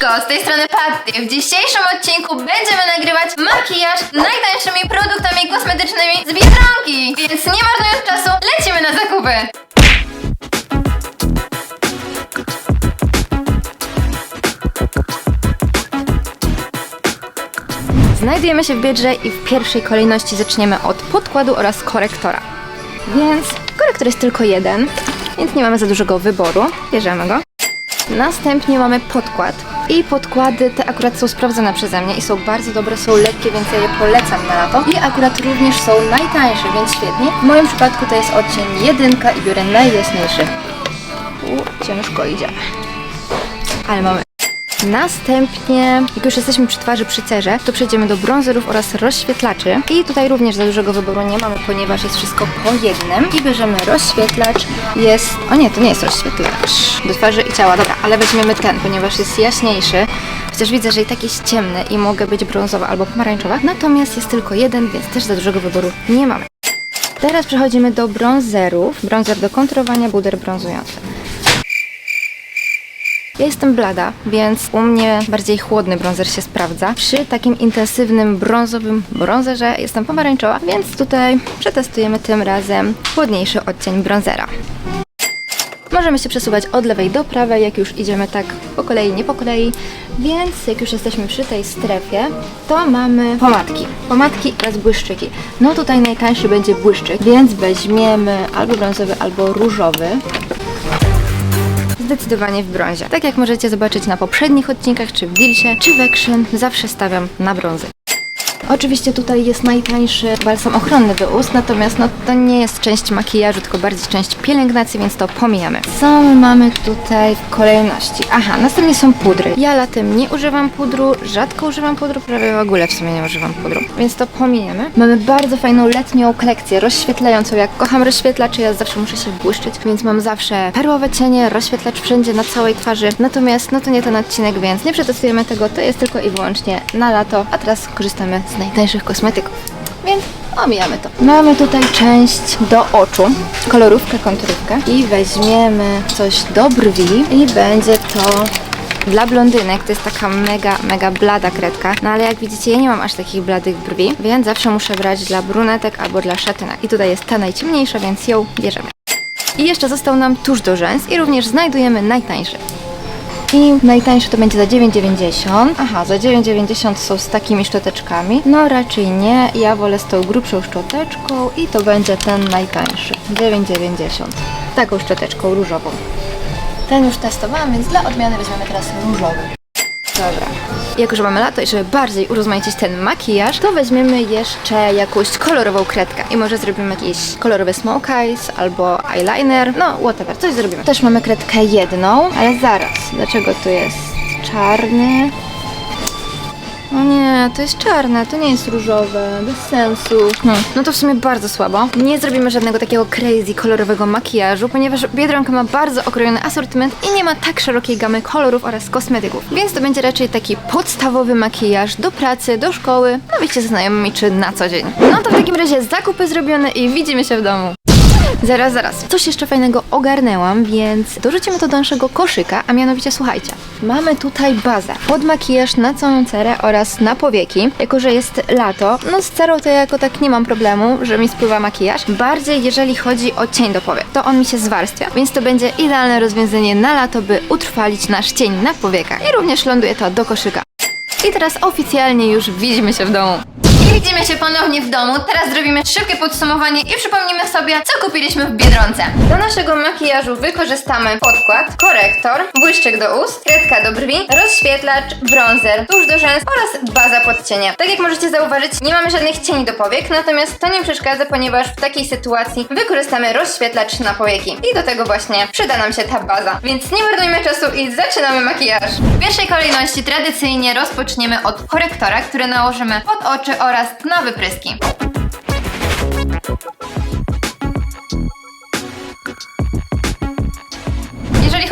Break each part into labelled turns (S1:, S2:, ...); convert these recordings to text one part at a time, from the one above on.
S1: Z tej strony Patty. W dzisiejszym odcinku będziemy nagrywać makijaż najtańszymi produktami kosmetycznymi z Biedronki. Więc nie marnując czasu, lecimy na zakupy. Znajdujemy się w Biedrze i w pierwszej kolejności zaczniemy od podkładu oraz korektora. Więc korektor jest tylko jeden, więc nie mamy za dużego wyboru. Bierzemy go. Następnie mamy podkład. I podkłady te akurat są sprawdzone przeze mnie i są bardzo dobre, są lekkie, więc ja je polecam na lato. I akurat również są najtańsze, więc świetnie. W moim przypadku to jest odcień jedynka i biorę najjaśniejszy. U, ciężko idzie. Ale mamy. Następnie, jak już jesteśmy przy twarzy przy cerze, to przejdziemy do brązerów oraz rozświetlaczy. I tutaj również za dużego wyboru nie mamy, ponieważ jest wszystko po jednym. I bierzemy rozświetlacz. Jest... O nie, to nie jest rozświetlacz. Do twarzy i ciała, dobra, ale weźmiemy ten, ponieważ jest jaśniejszy. Chociaż widzę, że i tak jest ciemny i mogę być brązowa albo pomarańczowa. Natomiast jest tylko jeden, więc też za dużego wyboru nie mamy. Teraz przechodzimy do brązerów. Brązer do kontrolowania, buder brązujący. Ja jestem blada, więc u mnie bardziej chłodny brązer się sprawdza. Przy takim intensywnym brązowym brązerze jestem pomarańczowa, więc tutaj przetestujemy tym razem chłodniejszy odcień brązera. Możemy się przesuwać od lewej do prawej, jak już idziemy tak po kolei, nie po kolei. Więc jak już jesteśmy przy tej strefie, to mamy pomadki. Pomadki oraz błyszczyki. No tutaj najtańszy będzie błyszczyk, więc weźmiemy albo brązowy, albo różowy zdecydowanie w brązie. Tak jak możecie zobaczyć na poprzednich odcinkach, czy w Dilsie, czy w Action, zawsze stawiam na brązy. Oczywiście tutaj jest najtańszy balsam ochronny do ust, natomiast no, to nie jest część makijażu, tylko bardziej część pielęgnacji, więc to pomijamy. Co my mamy tutaj w kolejności? Aha, następnie są pudry. Ja latem nie używam pudru, rzadko używam pudru, prawie w ogóle w sumie nie używam pudru, więc to pomijamy. Mamy bardzo fajną letnią kolekcję rozświetlającą. Jak kocham rozświetlacze, ja zawsze muszę się błyszczyć, więc mam zawsze perłowe cienie, rozświetlacz wszędzie na całej twarzy. Natomiast no to nie ten odcinek, więc nie przetestujemy tego, to jest tylko i wyłącznie na lato, a teraz korzystamy z najtańszych kosmetyków. Więc omijamy to. Mamy tutaj część do oczu, kolorówkę, konturówkę i weźmiemy coś do brwi i będzie to dla blondynek to jest taka mega, mega blada kredka. No ale jak widzicie, ja nie mam aż takich bladych brwi, więc zawsze muszę brać dla brunetek albo dla szatynek. I tutaj jest ta najciemniejsza, więc ją bierzemy. I jeszcze został nam tuż do rzęs i również znajdujemy najtańszy. I najtańszy to będzie za 9,90. Aha, za 9,90 są z takimi szczoteczkami. No raczej nie, ja wolę z tą grubszą szczoteczką i to będzie ten najtańszy. 9,90. Taką szczoteczką różową. Ten już testowałam, więc dla odmiany weźmiemy teraz różowy. Dobra. Jak już mamy lato i żeby bardziej urozmaicić ten makijaż, to weźmiemy jeszcze jakąś kolorową kredkę. I może zrobimy jakiś kolorowy smoke eyes albo eyeliner. No, whatever, coś zrobimy. Też mamy kredkę jedną, ale zaraz. Dlaczego tu jest czarny? O nie, to jest czarne, to nie jest różowe, bez sensu. No, no to w sumie bardzo słabo. Nie zrobimy żadnego takiego crazy kolorowego makijażu, ponieważ Biedronka ma bardzo okrojony asortyment i nie ma tak szerokiej gamy kolorów oraz kosmetyków. Więc to będzie raczej taki podstawowy makijaż do pracy, do szkoły, na wyjście ze znajomymi czy na co dzień. No to w takim razie zakupy zrobione i widzimy się w domu. Zaraz, zaraz. Coś jeszcze fajnego ogarnęłam, więc dorzucimy to do naszego koszyka, a mianowicie słuchajcie. Mamy tutaj bazę. Pod makijaż na całą cerę oraz na powieki. Jako, że jest lato, no z cerą to ja jako tak nie mam problemu, że mi spływa makijaż. Bardziej jeżeli chodzi o cień do powiek, to on mi się zwarstwia, więc to będzie idealne rozwiązanie na lato, by utrwalić nasz cień na powiekach. I również ląduje to do koszyka. I teraz oficjalnie już widzimy się w domu. Widzimy się ponownie w domu. Teraz zrobimy szybkie podsumowanie i przypomnimy sobie, co kupiliśmy w Biedronce. Do naszego makijażu wykorzystamy podkład, korektor, błyszczyk do ust, kredka do brwi, rozświetlacz, bronzer, tusz do rzęs oraz baza pod cienie. Tak jak możecie zauważyć, nie mamy żadnych cieni do powiek, natomiast to nie przeszkadza, ponieważ w takiej sytuacji wykorzystamy rozświetlacz na powieki. I do tego właśnie przyda nam się ta baza. Więc nie marnujmy czasu i zaczynamy makijaż. W pierwszej kolejności tradycyjnie rozpoczniemy od korektora, który nałożymy pod oczy oraz na wypryski.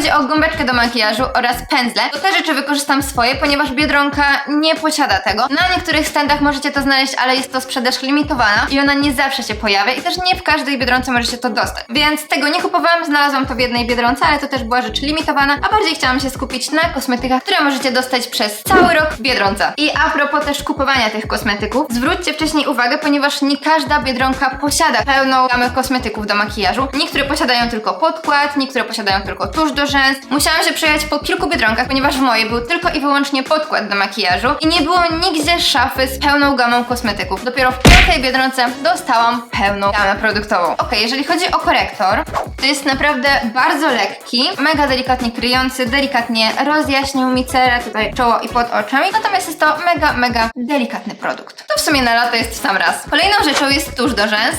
S1: Chodzi o gąbeczkę do makijażu oraz pędzle, to te rzeczy wykorzystam swoje, ponieważ Biedronka nie posiada tego. Na niektórych standach możecie to znaleźć, ale jest to sprzedaż limitowana i ona nie zawsze się pojawia i też nie w każdej Biedronce możecie to dostać. Więc tego nie kupowałam, znalazłam to w jednej Biedronce, ale to też była rzecz limitowana, a bardziej chciałam się skupić na kosmetykach, które możecie dostać przez cały rok w Biedronce. I a propos też kupowania tych kosmetyków, zwróćcie wcześniej uwagę, ponieważ nie każda Biedronka posiada pełną gamę kosmetyków do makijażu. Niektóre posiadają tylko podkład, niektóre posiadają tylko tusz do rzęs. Musiałam się przejechać po kilku Biedronkach, ponieważ w mojej był tylko i wyłącznie podkład do makijażu i nie było nigdzie szafy z pełną gamą kosmetyków. Dopiero w piątej Biedronce dostałam pełną gamę produktową. Ok, jeżeli chodzi o korektor, to jest naprawdę bardzo lekki, mega delikatnie kryjący, delikatnie rozjaśnił mi cerę, tutaj czoło i pod oczami, natomiast jest to mega, mega delikatny produkt. To w sumie na lato jest w sam raz. Kolejną rzeczą jest tusz do rzęs.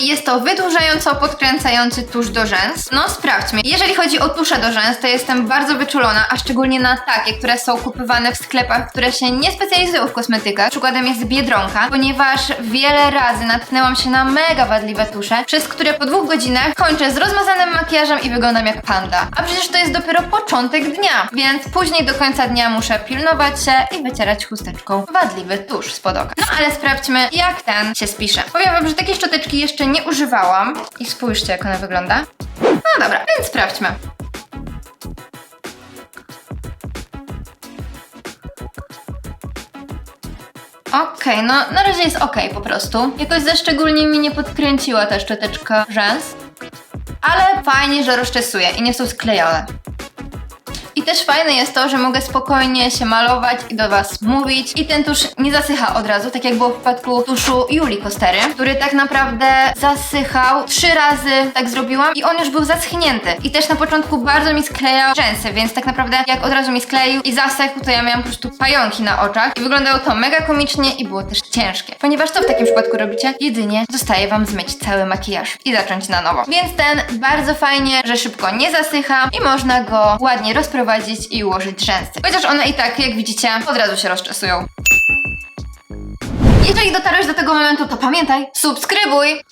S1: Jest to wydłużająco podkręcający tusz do rzęs. No sprawdźmy. Jeżeli chodzi o tusze do rzęs, to jestem bardzo wyczulona, a szczególnie na takie, które są kupywane w sklepach, które się nie specjalizują w kosmetykach. Przykładem jest Biedronka, ponieważ wiele razy natknęłam się na mega wadliwe tusze, przez które po dwóch godzinach kończę z rozmazanym makijażem i wyglądam jak panda. A przecież to jest dopiero początek dnia, więc później do końca dnia muszę pilnować się i wycierać chusteczką wadliwy tusz spod oka. No ale sprawdźmy, jak ten się spisze. Powiem wam, że takiej szczoteczki jeszcze nie używałam i spójrzcie, jak ona wygląda. No dobra, więc sprawdźmy. Okej, no na razie jest okej po prostu. Jakoś za szczególnie mi nie podkręciła ta szczoteczka rzęs. Ale fajnie, że rozczesuje i nie są sklejone. Też fajne jest to, że mogę spokojnie się malować i do Was mówić. I ten tusz nie zasycha od razu, tak jak było w przypadku tuszu Julii Kostery, który tak naprawdę zasychał. Trzy razy tak zrobiłam i on już był zaschnięty. I też na początku bardzo mi sklejał rzęsy, więc tak naprawdę jak od razu mi skleił i zasechł, to ja miałam po prostu pająki na oczach. I wyglądało to mega komicznie i było też ciężkie. Ponieważ co w takim przypadku robicie? Jedynie zostaje Wam zmyć cały makijaż i zacząć na nowo. Więc ten bardzo fajnie, że szybko nie zasycha i można go ładnie rozprowadzić i ułożyć rzęsy. Chociaż one i tak, jak widzicie, od razu się rozczesują. Jeżeli dotarłeś do tego momentu, to pamiętaj, subskrybuj!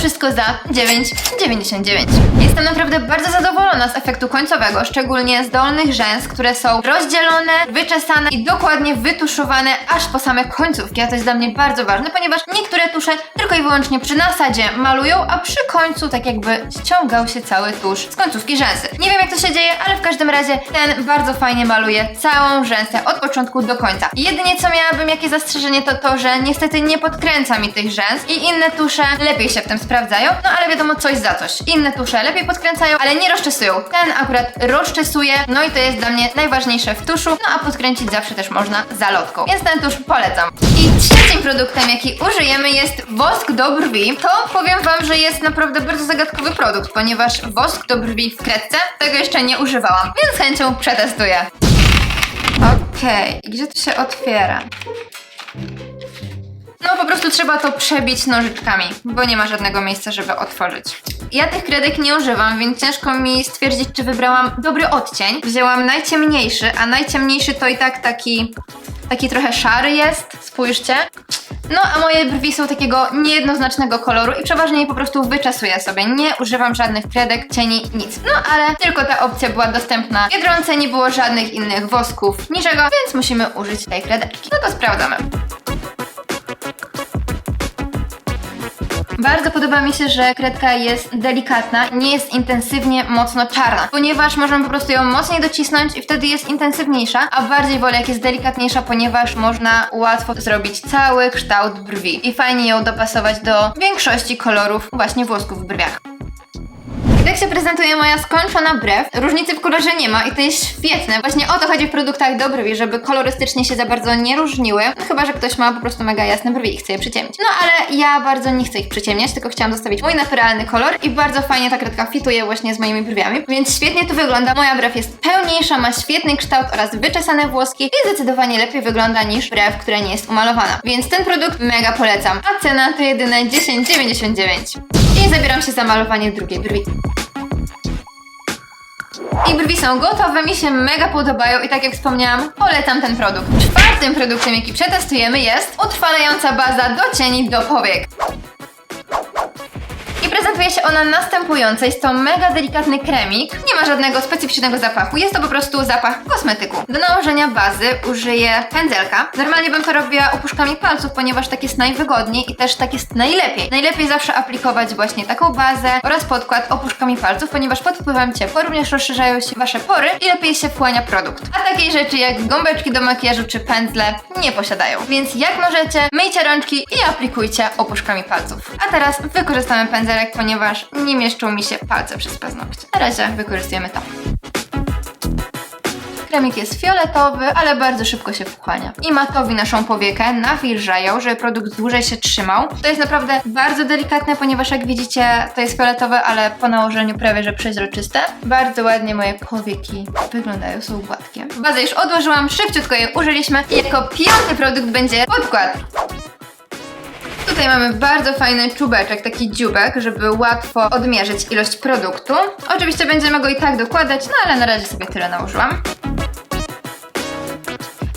S1: Wszystko za 9,99. Jestem naprawdę bardzo zadowolona z efektu końcowego, szczególnie z dolnych rzęs, które są rozdzielone, wyczesane i dokładnie wytuszowane aż po same końcówki. A to jest dla mnie bardzo ważne, ponieważ niektóre tusze tylko i wyłącznie przy nasadzie malują, a przy końcu tak jakby ściągał się cały tusz z końcówki rzęsy. Nie wiem jak to się dzieje, ale w każdym razie ten bardzo fajnie maluje całą rzęsę od początku do końca. Jedynie co miałabym jakie zastrzeżenie to to, że niestety nie podkręca mi tych rzęs i inne tusze lepiej się w tym sprawdzają, no ale wiadomo coś za coś. Inne tusze lepiej podkręcają, ale nie rozczesują. Ten akurat rozczesuje, no i to jest dla mnie najważniejsze w tuszu, no a podkręcić zawsze też można zalotką. Więc ten tusz polecam. I trzecim produktem, jaki użyjemy jest wosk do brwi. To powiem wam, że jest naprawdę bardzo zagadkowy produkt, ponieważ wosk do brwi w kredce tego jeszcze nie używałam, więc chęcią przetestuję. Okej, gdzie to się otwiera? No po prostu trzeba to przebić nożyczkami, bo nie ma żadnego miejsca, żeby otworzyć. Ja tych kredek nie używam, więc ciężko mi stwierdzić, czy wybrałam dobry odcień. Wzięłam najciemniejszy, a najciemniejszy to i tak taki, taki trochę szary jest. Spójrzcie. No, a moje brwi są takiego niejednoznacznego koloru i przeważnie je po prostu wyczesuję sobie. Nie używam żadnych kredek, cieni, nic. No, ale tylko ta opcja była dostępna. W Biedronce nie było żadnych innych wosków, niczego, więc musimy użyć tej kredeczki. No to sprawdzamy. Bardzo podoba mi się, że kredka jest delikatna, nie jest intensywnie mocno czarna, ponieważ można po prostu ją mocniej docisnąć i wtedy jest intensywniejsza, a bardziej wolę jak jest delikatniejsza, ponieważ można łatwo zrobić cały kształt brwi i fajnie ją dopasować do większości kolorów właśnie włosków w brwiach. Tak się prezentuje moja skończona brew. Różnicy w kolorze nie ma i to jest świetne. Właśnie o to chodzi w produktach do brwi, żeby kolorystycznie się za bardzo nie różniły. No, chyba, że ktoś ma po prostu mega jasne brwi i chce je przyciemnić. No ale ja bardzo nie chcę ich przyciemniać, tylko chciałam zostawić mój naturalny kolor i bardzo fajnie ta kredka fituje właśnie z moimi brwiami. Więc świetnie to wygląda. Moja brew jest pełniejsza, ma świetny kształt oraz wyczesane włoski i zdecydowanie lepiej wygląda niż brew, która nie jest umalowana. Więc ten produkt mega polecam. A cena to jedyne 10,99. I zabieram się za malowanie drugiej brwi. I brwi są gotowe, mi się mega podobają i tak jak wspomniałam, polecam ten produkt. Czwartym produktem, jaki przetestujemy jest utrwalająca baza do cieni do powiek. Prezentuje się ona następująco. Jest to mega delikatny kremik. Nie ma żadnego specyficznego zapachu. Jest to po prostu zapach kosmetyku. Do nałożenia bazy użyję pędzelka. Normalnie bym to robiła opuszkami palców, ponieważ tak jest najwygodniej i też tak jest najlepiej. Najlepiej zawsze aplikować właśnie taką bazę oraz podkład opuszkami palców, ponieważ pod wpływem ciepła również rozszerzają się wasze pory i lepiej się wchłania produkt. A takiej rzeczy jak gąbeczki do makijażu czy pędzle nie posiadają. Więc jak możecie, myjcie rączki i aplikujcie opuszkami palców. A teraz wykorzystamy pędzelek, ponieważ nie mieszczą mi się palce przez paznokcie. Na razie wykorzystujemy to. Kremik jest fioletowy, ale bardzo szybko się wchłania. I matowi naszą powiekę, nawilżają, żeby produkt dłużej się trzymał. To jest naprawdę bardzo delikatne, ponieważ jak widzicie, to jest fioletowe, ale po nałożeniu prawie że przeźroczyste. Bardzo ładnie moje powieki wyglądają, są gładkie. Bazę już odłożyłam, szybciutko je użyliśmy i jako piąty produkt będzie podkład. Tutaj mamy bardzo fajny czubeczek, taki dziubek, żeby łatwo odmierzyć ilość produktu. Oczywiście będziemy go i tak dokładać, no ale na razie sobie tyle nałożyłam.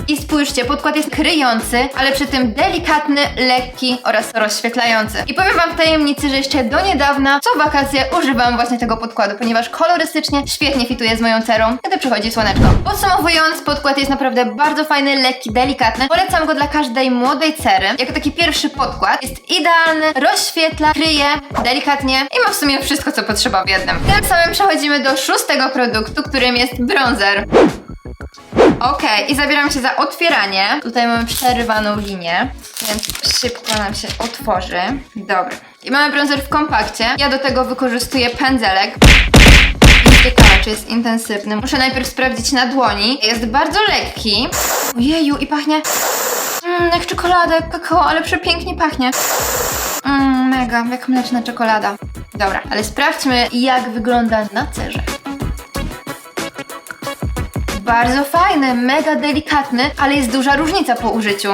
S1: I spójrzcie, podkład jest kryjący, ale przy tym delikatny, lekki oraz rozświetlający. I powiem wam w tajemnicy, że jeszcze do niedawna, co wakacje, używam właśnie tego podkładu, ponieważ kolorystycznie świetnie fituje z moją cerą, kiedy przychodzi słoneczko. Podsumowując, podkład jest naprawdę bardzo fajny, lekki, delikatny. Polecam go dla każdej młodej cery. Jako taki pierwszy podkład jest idealny, rozświetla, kryje delikatnie i ma w sumie wszystko, co potrzeba w jednym. Tym samym przechodzimy do szóstego produktu, którym jest bronzer. Okej, i zabieram się za otwieranie. Tutaj mamy przerywaną linię, więc szybko nam się otworzy. Dobra. I mamy bronzer w kompakcie. Ja do tego wykorzystuję pędzelek. Jestem Ciekawa, czy jest intensywny. Muszę najpierw sprawdzić na dłoni. Jest bardzo lekki. Ojeju, i pachnie mm, jak czekolada, jak kakao, ale przepięknie pachnie. Mm, mega, jak mleczna czekolada. Dobra, ale sprawdźmy, jak wygląda na cerze. Bardzo fajny, mega delikatny, ale jest duża różnica po użyciu.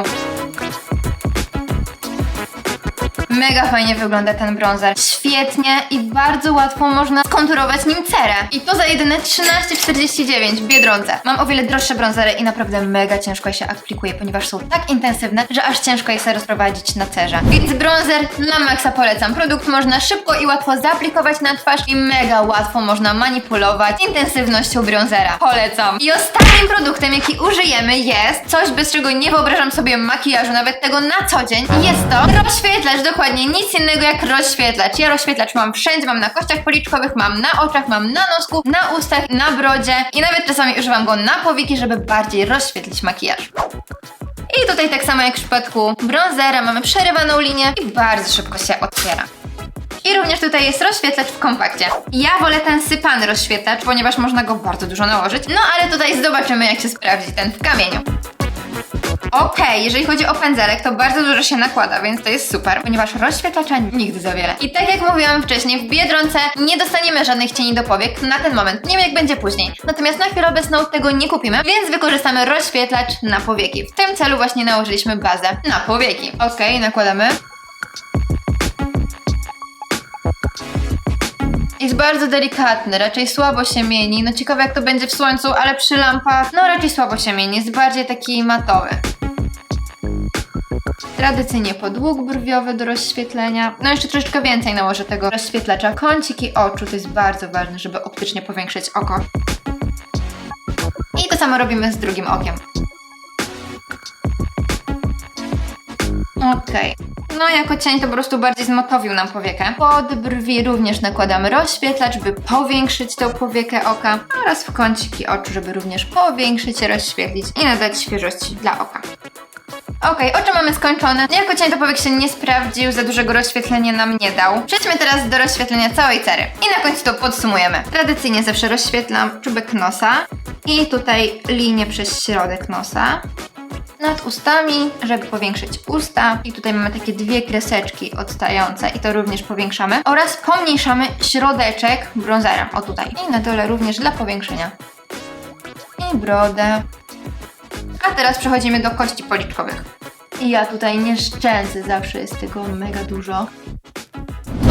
S1: Mega fajnie wygląda ten bronzer. Świetnie i bardzo łatwo można skonturować nim cerę. I to za jedyne 13,49 w Biedronce. Mam o wiele droższe bronzery i naprawdę mega ciężko się aplikuje, ponieważ są tak intensywne, że aż ciężko je sobie rozprowadzić na cerze. Więc bronzer na maksa polecam. Produkt można szybko i łatwo zaaplikować na twarz i mega łatwo można manipulować intensywnością bronzera. Polecam. I ostatnim produktem, jaki użyjemy jest coś, bez czego nie wyobrażam sobie makijażu, nawet tego na co dzień. Jest to rozświetlacz, dokładnie nic innego jak rozświetlacz. Ja rozświetlacz mam wszędzie, mam na kościach policzkowych, mam na oczach, mam na nosku, na ustach, na brodzie i nawet czasami używam go na powieki, żeby bardziej rozświetlić makijaż. I tutaj tak samo jak w przypadku bronzera mamy przerywaną linię i bardzo szybko się otwiera. I również tutaj jest rozświetlacz w kompakcie. Ja wolę ten sypany rozświetlacz, ponieważ można go bardzo dużo nałożyć. No ale tutaj zobaczymy jak się sprawdzi ten w kamieniu. Okej, jeżeli chodzi o pędzelek, to bardzo dużo się nakłada, więc to jest super, ponieważ rozświetlacza nigdy za wiele. I tak jak mówiłam wcześniej, w Biedronce nie dostaniemy żadnych cieni do powiek na ten moment. Nie wiem jak będzie później. Natomiast na chwilę obecną tego nie kupimy, więc wykorzystamy rozświetlacz na powieki. W tym celu właśnie nałożyliśmy bazę na powieki. Okej, nakładamy. Jest bardzo delikatny, raczej słabo się mieni. No ciekawe jak to będzie w słońcu, ale przy lampach, no raczej słabo się mieni. Jest bardziej taki matowy. Tradycyjnie podłóg brwiowy do rozświetlenia. No jeszcze troszeczkę więcej nałożę tego rozświetlacza. Kąciki oczu to jest bardzo ważne, żeby optycznie powiększyć oko. I to samo robimy z drugim okiem. Okej. No jako cień to po prostu bardziej zmotowił nam powiekę. Pod brwi również nakładamy rozświetlacz, by powiększyć tą powiekę oka oraz w kąciki oczu, żeby również powiększyć, rozświetlić i nadać świeżości dla oka. Okej, oczy mamy skończone. Jako cień to powiek się nie sprawdził, za dużego rozświetlenia nam nie dał. Przejdźmy teraz do rozświetlenia całej cery. I na końcu to podsumujemy. Tradycyjnie zawsze rozświetlam czubek nosa i tutaj linię przez środek nosa nad ustami, żeby powiększyć usta. I tutaj mamy takie dwie kreseczki odstające i to również powiększamy. Oraz pomniejszamy środeczek bronzera, o tutaj. I na dole również dla powiększenia. I brodę. A teraz przechodzimy do kości policzkowych. I ja tutaj nie szczędzę, zawsze jest tego mega dużo.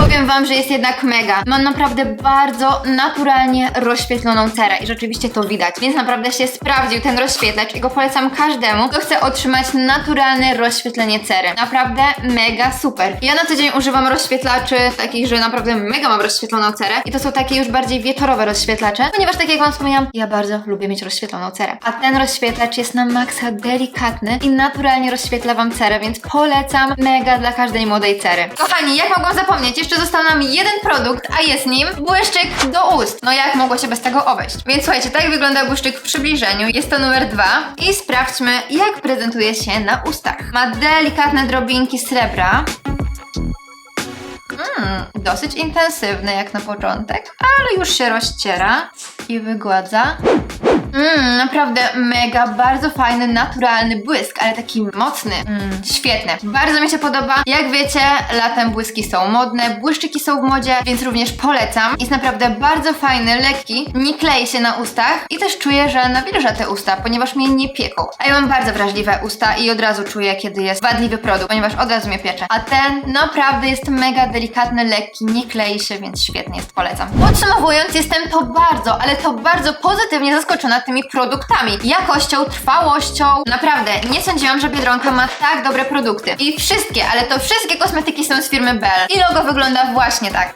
S1: Powiem wam, że jest jednak mega. Mam naprawdę bardzo naturalnie rozświetloną cerę i rzeczywiście to widać. Więc naprawdę się sprawdził ten rozświetlacz i go polecam każdemu, kto chce otrzymać naturalne rozświetlenie cery. Naprawdę mega super. Ja na co dzień używam rozświetlaczy takich, że naprawdę mega mam rozświetloną cerę i to są takie już bardziej wieczorowe rozświetlacze, ponieważ tak jak wam wspomniałam, ja bardzo lubię mieć rozświetloną cerę. A ten rozświetlacz jest na maksa delikatny i naturalnie rozświetla wam cerę, więc polecam mega dla każdej młodej cery. Kochani, jak mogłam zapomnieć, jeszcze został nam jeden produkt, a jest nim błyszczyk do ust. No jak mogło się bez tego obejść? Więc słuchajcie, tak wygląda błyszczyk w przybliżeniu. Jest to numer dwa i sprawdźmy, jak prezentuje się na ustach. Ma delikatne drobinki srebra. Mm, dosyć intensywny jak na początek, ale już się rozciera i wygładza. Mmm, naprawdę mega, bardzo fajny, naturalny błysk, ale taki mocny. Mmm, świetny. Bardzo mi się podoba. Jak wiecie, latem błyski są modne, błyszczyki są w modzie, więc również polecam. Jest naprawdę bardzo fajny, lekki, nie klei się na ustach i też czuję, że nawilża te usta, ponieważ mnie nie pieką. A ja mam bardzo wrażliwe usta i od razu czuję, kiedy jest wadliwy produkt, ponieważ od razu mnie piecze. A ten naprawdę jest mega delikatny, lekki, nie klei się, więc świetnie jest, polecam. Podsumowując, jestem to bardzo, ale to bardzo pozytywnie zaskoczona tymi produktami. Jakością, trwałością. Naprawdę, nie sądziłam, że Biedronka ma tak dobre produkty. I wszystkie, ale to wszystkie kosmetyki są z firmy Bell. I logo wygląda właśnie tak.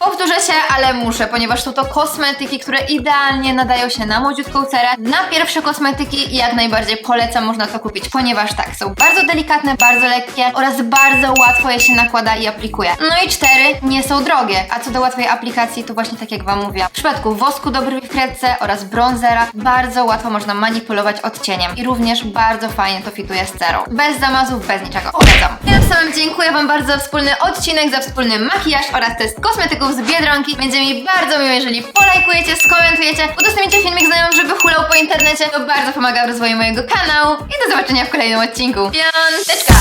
S1: Powtórzę się, ale muszę, ponieważ są to kosmetyki, które idealnie nadają się na młodziutką cerę. Na pierwsze kosmetyki jak najbardziej polecam, można to kupić, ponieważ tak, są bardzo delikatne, bardzo lekkie oraz bardzo łatwo je się nakłada i aplikuje. No i cztery, nie są drogie. A co do łatwej aplikacji, to właśnie tak jak Wam mówiłam. W przypadku wosku do brwi w kredce oraz bronzera bardzo łatwo można manipulować odcieniem i również bardzo fajnie to fituje z cerą. Bez zamazów, bez niczego. Polecam. Samym dziękuję Wam bardzo za wspólny odcinek, za wspólny makijaż oraz test kosmetyków z Biedronki. Będzie mi bardzo miło, jeżeli polajkujecie, skomentujecie, udostępnicie filmik znajomym, żeby hulał po internecie. To bardzo pomaga w rozwoju mojego kanału. I do zobaczenia w kolejnym odcinku. Piąteczka!